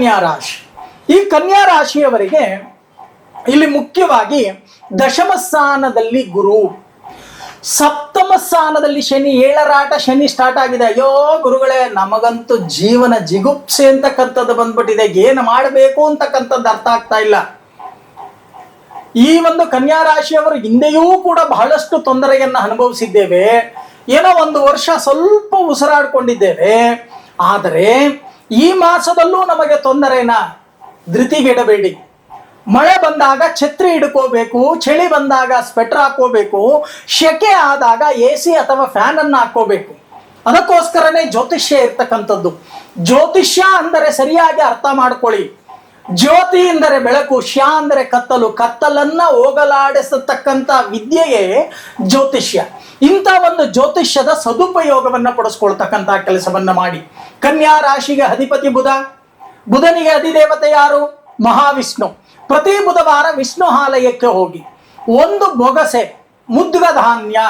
ಕನ್ಯಾ ರಾಶಿ. ಈ ಕನ್ಯಾ ರಾಶಿಯವರಿಗೆ ಇಲ್ಲಿ ಮುಖ್ಯವಾಗಿ ದಶಮ ಸ್ಥಾನದಲ್ಲಿ ಗುರು. ಸಪ್ತಮ ಸ್ಥಾನದಲ್ಲಿ ಶನಿ ಏಳರಾಟ ಶನಿ ಸ್ಟಾರ್ಟ್ ಆಗಿದೆ. ಅಯ್ಯೋ ಗುರುಗಳೇ, ನಮಗಂತೂ ಜೀವನ ಜಿಗುಪ್ಸೆ ಅಂತಕ್ಕಂಥದ್ದು ಬಂದ್ಬಿಟ್ಟಿದೆ. ಏನು ಮಾಡಬೇಕು ಅಂತಕ್ಕಂಥದ್ದು ಅರ್ಥ ಆಗ್ತಾ ಇಲ್ಲ. ಈ ಒಂದು ಕನ್ಯಾ ರಾಶಿಯವರು ಹಿಂದೆಯೂ ಕೂಡ ಬಹಳಷ್ಟು ತೊಂದರೆಯನ್ನ ಅನುಭವಿಸಿದ್ದೇವೆ. ಏನೋ ಒಂದು ವರ್ಷ ಸ್ವಲ್ಪ ಉಸಿರಾಡ್ಕೊಂಡಿದ್ದೇವೆ. ಆದರೆ ಈ ಮಾಸದಲ್ಲೂ ನಮಗೆ ತೊಂದರೆನ? ಧೃತಿಗೆಡಬೇಡಿ. ಮಳೆ ಬಂದಾಗ ಛತ್ರಿ ಹಿಡ್ಕೋಬೇಕು, ಚಳಿ ಬಂದಾಗ ಸ್ವೆಟರ್ ಹಾಕೋಬೇಕು, ಶೆಕೆ ಆದಾಗ ಎ ಸಿ ಅಥವಾ ಫ್ಯಾನ್ ಅನ್ನು ಹಾಕೋಬೇಕು. ಅದಕ್ಕೋಸ್ಕರನೇ ಜ್ಯೋತಿಷ್ಯ ಇರ್ತಕ್ಕಂಥದ್ದು. ಜ್ಯೋತಿಷ್ಯ ಅಂದರೆ ಸರಿಯಾಗಿ ಅರ್ಥ ಮಾಡ್ಕೊಳ್ಳಿ. ಜ್ಯೋತಿ ಎಂದರೆ ಬೆಳಕು, ಶ್ಯ ಅಂದರೆ ಕತ್ತಲು, ಕತ್ತಲನ್ನ ಹೋಗಲಾಡಿಸತಕ್ಕಂಥ ವಿದ್ಯೆಯೇ ಜ್ಯೋತಿಷ್ಯ. ಇಂಥ ಒಂದು ಜ್ಯೋತಿಷ್ಯದ ಸದುಪಯೋಗವನ್ನು ಪಡಿಸ್ಕೊಳ್ತಕ್ಕಂಥ ಕೆಲಸವನ್ನು ಮಾಡಿ. ಕನ್ಯಾ ರಾಶಿಗೆ ಅಧಿಪತಿ ಬುಧ. ಬುಧನಿಗೆ ಅಧಿದೇವತೆ ಯಾರು? ಮಹಾವಿಷ್ಣು. ಪ್ರತಿ ಬುಧವಾರ ವಿಷ್ಣು ಆಲಯಕ್ಕೆ ಹೋಗಿ. ಒಂದು ಬೊಗಸೆ ಮುದ್ಗ ಧಾನ್ಯ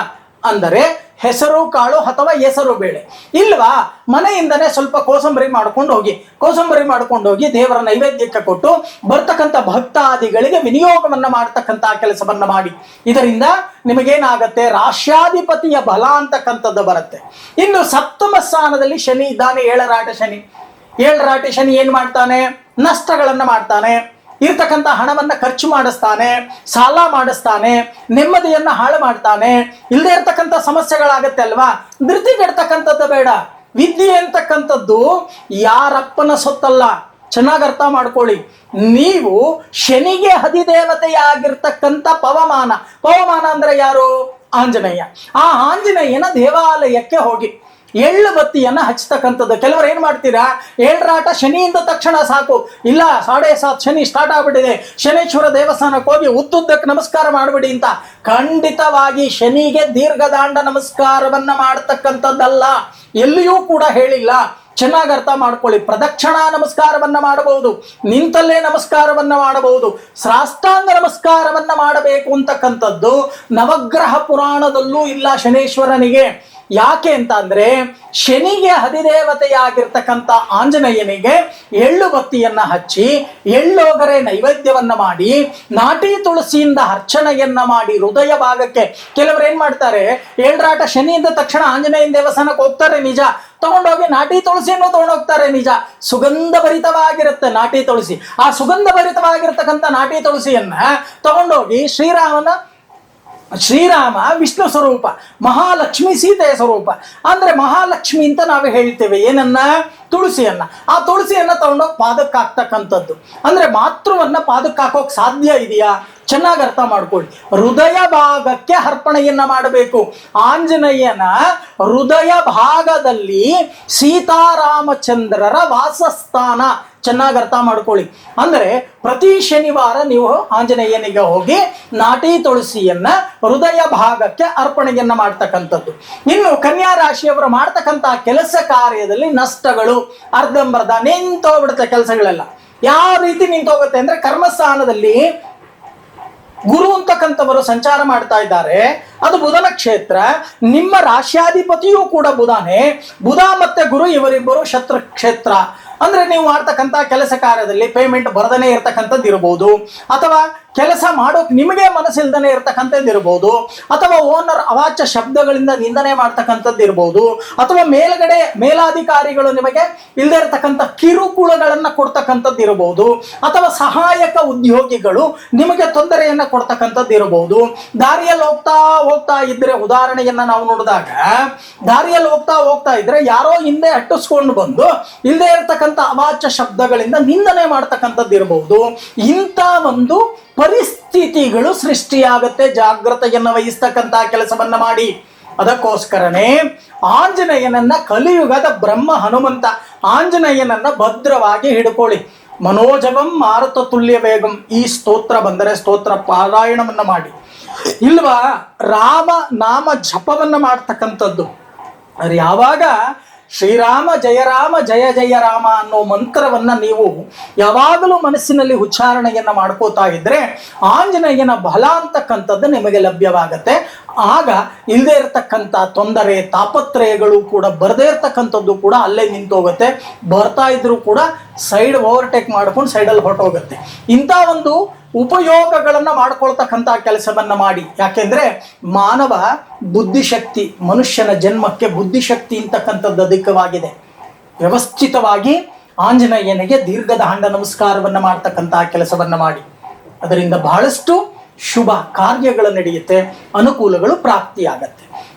ಅಂದರೆ ಹೆಸರು, ಕಾಳು ಅಥವಾ ಹೆಸರು ಬೇಳೆ. ಇಲ್ವಾ? ಮನೆಯಿಂದನೇ ಸ್ವಲ್ಪ ಕೋಸಂಬರಿ ಮಾಡ್ಕೊಂಡು ಹೋಗಿ. ಕೋಸಂಬರಿ ಮಾಡ್ಕೊಂಡು ಹೋಗಿ ದೇವರ ನೈವೇದ್ಯಕ್ಕೆ ಕೊಟ್ಟು ಬರ್ತಕ್ಕಂಥ ಭಕ್ತಾದಿಗಳಿಗೆ ವಿನಿಯೋಗವನ್ನ ಮಾಡ್ತಕ್ಕಂಥ ಕೆಲಸವನ್ನ ಮಾಡಿ. ಇದರಿಂದ ನಿಮಗೇನಾಗತ್ತೆ? ರಾಶ್ಯಾಧಿಪತಿಯ ಬಲ ಅಂತಕ್ಕಂಥದ್ದು ಬರುತ್ತೆ. ಇನ್ನು ಸಪ್ತಮ ಸ್ಥಾನದಲ್ಲಿ ಶನಿ ಇದ್ದಾನೆ. ಏಳರಾಟ ಶನಿ. ಏಳರಾಟ ಶನಿ ಏನು ಮಾಡ್ತಾನೆ? ನಷ್ಟಗಳನ್ನ ಮಾಡ್ತಾನೆ. ಇರ್ತಕ್ಕಂಥ ಹಣವನ್ನ ಖರ್ಚು ಮಾಡಿಸ್ತಾನೆ, ಸಾಲ ಮಾಡಿಸ್ತಾನೆ, ನೆಮ್ಮದಿಯನ್ನ ಹಾಳು ಮಾಡ್ತಾನೆ. ಇಲ್ಲದೆ ಇರ್ತಕ್ಕಂಥ ಸಮಸ್ಯೆಗಳಾಗತ್ತೆ ಅಲ್ವಾ? ಧೃತಿಗೆಡ್ತಕ್ಕಂಥದ್ದು ಬೇಡ. ವಿದ್ಯೆ ಅಂತಕ್ಕಂಥದ್ದು ಯಾರಪ್ಪನ ಸೊತ್ತಲ್ಲ. ಚೆನ್ನಾಗಿ ಅರ್ಥ ಮಾಡ್ಕೊಳ್ಳಿ. ನೀವು ಶನಿಗೆ ಹದಿದೇವತೆಯಾಗಿರ್ತಕ್ಕಂಥ ಪವಮಾನ. ಪವಮಾನ ಅಂದ್ರೆ ಯಾರು? ಆಂಜನೇಯ. ಆ ಆಂಜನೇಯನ ದೇವಾಲಯಕ್ಕೆ ಹೋಗಿ. ಎಳ್ಳು ಬತ್ತಿಯನ್ನ ಹಚ್ಚತಕ್ಕಂಥದ್ದು ಕೆಲವರು ಏನು ಮಾಡ್ತೀರಾ? ಏಳ್ರಾಟ ಶನಿಯಿಂದ ತಕ್ಷಣ ಸಾಕು. ಇಲ್ಲ, ಸಾಡೆ ಸಾತ್ ಶನಿ ಸ್ಟಾರ್ಟ್ ಆಗ್ಬಿಟ್ಟಿದೆ. ಶನೇಶ್ವರ ದೇವಸ್ಥಾನಕ್ಕೆ ಹೋಗಿ ಉದ್ದುದ್ದಕ್ಕೆ ನಮಸ್ಕಾರ ಮಾಡ್ಬಿಡಿ ಅಂತ. ಖಂಡಿತವಾಗಿ ಶನಿಗೆ ದೀರ್ಘದಾಂಡ ನಮಸ್ಕಾರವನ್ನ ಮಾಡತಕ್ಕಂಥದ್ದಲ್ಲ. ಎಲ್ಲಿಯೂ ಕೂಡ ಹೇಳಿಲ್ಲ. ಚೆನ್ನಾಗಿ ಅರ್ಥ ಮಾಡ್ಕೊಳ್ಳಿ. ಪ್ರದಕ್ಷಿಣಾ ನಮಸ್ಕಾರವನ್ನ ಮಾಡಬಹುದು. ನಿಂತಲ್ಲೇ ನಮಸ್ಕಾರವನ್ನ ಮಾಡಬಹುದು. ಸಾಷ್ಟಾಂಗ ನಮಸ್ಕಾರವನ್ನ ಮಾಡಬೇಕು ಅಂತಕ್ಕಂಥದ್ದು ನವಗ್ರಹ ಪುರಾಣದಲ್ಲೂ ಇಲ್ಲ ಶನೇಶ್ವರನಿಗೆ. ಯಾಕೆ ಅಂತ ಅಂದ್ರೆ ಶನಿಗೆ ಹದಿದೇವತೆಯಾಗಿರ್ತಕ್ಕಂಥ ಆಂಜನೇಯನಿಗೆ ಎಳ್ಳು ಬತ್ತಿಯನ್ನ ಹಚ್ಚಿ ಎಳ್ಳೋಗರೆ ನೈವೇದ್ಯವನ್ನ ಮಾಡಿ, ನಾಟಿ ತುಳಸಿಯಿಂದ ಅರ್ಚನೆಯನ್ನ ಮಾಡಿ ಹೃದಯ ಭಾಗಕ್ಕೆ. ಕೆಲವರು ಏನ್ ಮಾಡ್ತಾರೆ ಏಳ್ರಾಟ ಶನಿಯಿಂದ ತಕ್ಷಣ ಆಂಜನೇಯನ ದೇವಸ್ಥಾನಕ್ಕೆ ಹೋಗ್ತಾರೆ ನಿಜ. ತಗೊಂಡೋಗಿ ನಾಟಿ ತುಳಸಿಯನ್ನು ತಗೊಂಡೋಗ್ತಾರೆ ನಿಜ. ಸುಗಂಧ ಭರಿತವಾಗಿರುತ್ತೆ ನಾಟಿ ತುಳಸಿ. ಆ ಸುಗಂಧ ಭರಿತವಾಗಿರ್ತಕ್ಕಂಥ ನಾಟಿ ತುಳಸಿಯನ್ನ ತಗೊಂಡೋಗಿ ಶ್ರೀರಾಮನ ಶ್ರೀರಾಮ ವಿಷ್ಣು ಸ್ವರೂಪ ಮಹಾಲಕ್ಷ್ಮಿ ಸೀತೆಯ ಸ್ವರೂಪ. ಅಂದ್ರೆ ಮಹಾಲಕ್ಷ್ಮಿ ಅಂತ ನಾವು ಹೇಳ್ತೇವೆ ಏನನ್ನ? ತುಳಸಿಯನ್ನ. ಆ ತುಳಸಿಯನ್ನ ತಗೊಂಡೋಗಿ ಪಾದಕ್ಕೆ ಹಾಕ್ತಕ್ಕಂಥದ್ದು ಅಂದ್ರೆ ಮಾತೃವನ್ನ ಪಾದಕ್ಕೆ ಹಾಕೋಕ್ ಸಾಧ್ಯ ಇದೆಯಾ? ಚೆನ್ನಾಗಿ ಅರ್ಥ ಮಾಡ್ಕೊಳ್ಳಿ. ಹೃದಯ ಭಾಗಕ್ಕೆ ಅರ್ಪಣೆಯನ್ನ ಮಾಡಬೇಕು. ಆಂಜನೇಯನ ಹೃದಯ ಭಾಗದಲ್ಲಿ ಸೀತಾರಾಮಚಂದ್ರರ ವಾಸಸ್ಥಾನ. ಚೆನ್ನಾಗಿ ಅರ್ಥ ಮಾಡ್ಕೊಳ್ಳಿ. ಅಂದ್ರೆ ಪ್ರತಿ ಶನಿವಾರ ನೀವು ಆಂಜನೇಯನಿಗೆ ಹೋಗಿ ನಾಟಿ ತುಳಸಿಯನ್ನ ಹೃದಯ ಭಾಗಕ್ಕೆ ಅರ್ಪಣೆಯನ್ನ ಮಾಡ್ತಕ್ಕಂಥದ್ದು. ಇನ್ನು ಕನ್ಯಾ ರಾಶಿಯವರು ಮಾಡ್ತಕ್ಕಂಥ ಕೆಲಸ ಕಾರ್ಯದಲ್ಲಿ ನಷ್ಟಗಳು ಅರ್ಧಂಬರ್ಧ ನಿಂತೋಗ್ಬಿಡುತ್ತೆ ಕೆಲಸಗಳೆಲ್ಲ. ಯಾವ ರೀತಿ ನಿಂತೋಗುತ್ತೆ ಅಂದ್ರೆ ಕರ್ಮಸ್ಥಾನದಲ್ಲಿ ಗುರು ಅಂತಕ್ಕಂಥವರು ಸಂಚಾರ ಮಾಡ್ತಾ ಇದ್ದಾರೆ. ಅದು ಬುಧನ ಕ್ಷೇತ್ರ, ನಿಮ್ಮ ರಾಶ್ಯಾಧಿಪತಿಯೂ ಕೂಡ ಬುಧಾನೇ. ಬುಧ ಮತ್ತೆ ಗುರು ಇವರಿಬ್ಬರು ಶತ್ರು ಕ್ಷೇತ್ರ. ಅಂದ್ರೆ ನೀವು ಮಾಡ್ತಕ್ಕಂಥ ಕೆಲಸ ಕಾರ್ಯದಲ್ಲಿ ಪೇಮೆಂಟ್ ಬರದನೇ ಇರತಕ್ಕಂಥದ್ದು ಇರ್ಬೋದು, ಅಥವಾ ಕೆಲಸ ಮಾಡೋಕೆ ನಿಮಗೆ ಮನಸ್ಸಿಲ್ದನೆ ಇರತಕ್ಕಂಥದ್ದು ಇರ್ಬೋದು, ಅಥವಾ ಓನರ್ ಅವಾಚ್ಯ ಶಬ್ದಗಳಿಂದ ನಿಂದನೆ ಮಾಡ್ತಕ್ಕಂಥದ್ದು ಇರ್ಬೋದು, ಅಥವಾ ಮೇಲ್ಗಡೆ ಮೇಲಾಧಿಕಾರಿಗಳು ನಿಮಗೆ ಇಲ್ಲದೆ ಇರತಕ್ಕಂಥ ಕಿರುಕುಳಗಳನ್ನ ಕೊಡ್ತಕ್ಕಂಥದ್ದು ಇರಬಹುದು ಅಥವಾ ಸಹಾಯಕ ಉದ್ಯೋಗಿಗಳು ನಿಮಗೆ ತೊಂದರೆಯನ್ನ ಕೊಡ್ತಕ್ಕಂಥದ್ದು ಇರಬಹುದು ದಾರಿಯಲ್ಲಿ ಹೋಗ್ತಾ ಹೋಗ್ತಾ ಇದ್ರೆ ಉದಾಹರಣೆಯನ್ನ ನಾವು ನೋಡಿದಾಗ, ದಾರಿಯಲ್ಲಿ ಹೋಗ್ತಾ ಹೋಗ್ತಾ ಇದ್ರೆ ಯಾರೋ ಹಿಂದೆ ಅಟ್ಟಿಸ್ಕೊಂಡು ಬಂದು ಇಲ್ಲದೆ ಇರತಕ್ಕಂಥ ಅವಾಚ್ಯ ಶಬ್ದಗಳಿಂದ ನಿಂದನೆ ಮಾಡ್ತಕ್ಕಂಥದ್ದು ಇರಬಹುದು ಇಂಥ ಒಂದು ಪರಿಸ್ಥಿತಿಗಳು ಸೃಷ್ಟಿಯಾಗತ್ತೆ. ಜಾಗ್ರತೆಯನ್ನು ವಹಿಸ್ತಕ್ಕಂಥ ಕೆಲಸವನ್ನ ಮಾಡಿ. ಅದಕ್ಕೋಸ್ಕರನೇ ಆಂಜನೇಯನನ್ನ ಕಲಿಯುಗದ ಬ್ರಹ್ಮ ಹನುಮಂತ, ಆಂಜನೇಯನನ್ನ ಭದ್ರವಾಗಿ ಹಿಡ್ಕೊಳ್ಳಿ. ಮನೋಜವಂ ಮಾರುತ ತುಲ್ಯ ವೇಗಂ. ಈ ಸ್ತೋತ್ರ ಬಂದರೆ ಸ್ತೋತ್ರ ಪಾರಾಯಣವನ್ನ ಮಾಡಿ. ಇಲ್ವಾ? ರಾಮ ನಾಮ ಜಪವನ್ನ ಮಾಡ್ತಕ್ಕಂಥದ್ದು. ಯಾವಾಗ? ಶ್ರೀರಾಮ ಜಯರಾಮ ಜಯ ಜಯ ರಾಮ ಅನ್ನೋ ಮಂತ್ರವನ್ನ ನೀವು ಯಾವಾಗಲೂ ಮನಸ್ಸಿನಲ್ಲಿ ಉಚ್ಚಾರಣೆಯನ್ನ ಮಾಡ್ಕೋತಾ ಇದ್ದರೆ ಆಂಜನೇಯನ ಬಲ ಅಂತಕ್ಕಂಥದ್ದು ನಿಮಗೆ ಲಭ್ಯವಾಗತ್ತೆ. ಆಗ ಇಲ್ಲದೆ ಇರತಕ್ಕಂಥ ತೊಂದರೆ, ತಾಪತ್ರಯಗಳು ಕೂಡ ಬರದೇ ಇರತಕ್ಕಂಥದ್ದು ಕೂಡ ಅಲ್ಲೇ ನಿಂತೋಗುತ್ತೆ. ಬರ್ತಾ ಇದ್ರೂ ಕೂಡ ಸೈಡ್ ಓವರ್ಟೇಕ್ ಮಾಡ್ಕೊಂಡು ಸೈಡಲ್ಲಿ ಹೊರಟೋಗುತ್ತೆ. ಇಂಥ ಒಂದು ಉಪಯೋಗಗಳನ್ನು ಮಾಡ್ಕೊಳ್ತಕ್ಕಂಥ ಕೆಲಸವನ್ನು ಮಾಡಿ. ಯಾಕೆಂದರೆ ಮಾನವ ಬುದ್ಧಿಶಕ್ತಿ, ಮನುಷ್ಯನ ಜನ್ಮಕ್ಕೆ ಬುದ್ಧಿಶಕ್ತಿ ಅಂತಕ್ಕಂಥದ್ದು ಅಧಿಕವಾಗಿದೆ. ವ್ಯವಸ್ಥಿತವಾಗಿ ಆಂಜನೇಯನಿಗೆ ದೀರ್ಘದ ಹಾಂಡ ನಮಸ್ಕಾರವನ್ನು ಮಾಡ್ತಕ್ಕಂತಹ ಕೆಲಸವನ್ನು ಮಾಡಿ. ಅದರಿಂದ ಬಹಳಷ್ಟು ಶುಭ ಕಾರ್ಯಗಳು ನಡೆಯುತ್ತೆ ಅನುಕೂಲಗಳು ಪ್ರಾಪ್ತಿಯಾಗತ್ತೆ.